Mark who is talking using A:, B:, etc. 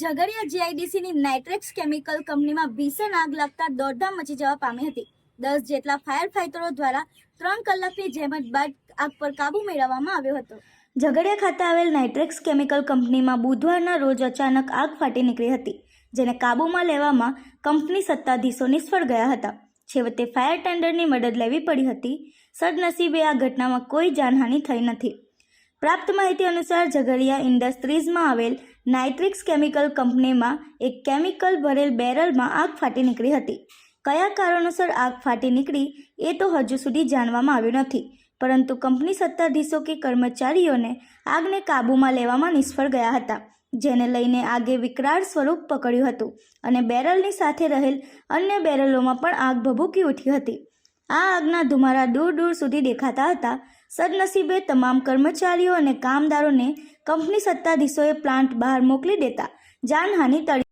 A: Jhagadia જીઆઈડીસીની Nitrex chemical કંપનીમાં ભીષણ આગ લાગતા દોડધામ મચી જવા પામી હતી. દસ જેટલા ફાયર ફાઈટરો દ્વારા ત્રણ કલાકની જહેમત બાદ આગ પર કાબુ મેળવવામાં આવ્યો હતો. ઝઘડિયા ખાતે આવેલ નાઇટ્રેક્સ કેમિકલ કંપનીમાં બુધવારના રોજ અચાનક આગ ફાટી નીકળી હતી, જેને કાબૂમાં લેવામાં કંપની સત્તાધીશો નિષ્ફળ ગયા હતા. છેવટે ફાયર ટેન્ડરની મદદ લેવી પડી હતી. સદનસીબે આ ઘટનામાં કોઈ જાનહાનિ થઈ નથી. પ્રાપ્ત માહિતી અનુસાર ઝઘડિયા ઇન્ડસ્ટ્રીઝમાં આવેલ નાઇટ્રિક્સ કેમિકલ કંપનીમાં એક કેમિકલ ભરેલ બેરલમાં આગ ફાટી નીકળી હતી. કયા કારણોસર આગ ફાટી નીકળી એ તો હજુ સુધી જાણવામાં આવ્યું નથી. પરંતુ કંપની સત્તાધીશો કે કર્મચારીઓને આગને કાબૂમાં લેવામાં નિષ્ફળ ગયા હતા, જેને લઈને આગે વિકરાળ સ્વરૂપ પકડ્યું હતું અને બેરલની સાથે રહેલ અન્ય બેરલોમાં પણ આગ ભભૂકી ઉઠી હતી. આ આગના ધુમારા દૂર દૂર સુધી દેખાતા હતા. સદનસીબે તમામ કર્મચારીઓ અને કામદારોને કંપની સત્તાધીશોએ પ્લાન્ટ બહાર મોકલી દેતા જાનહાનિ ટળી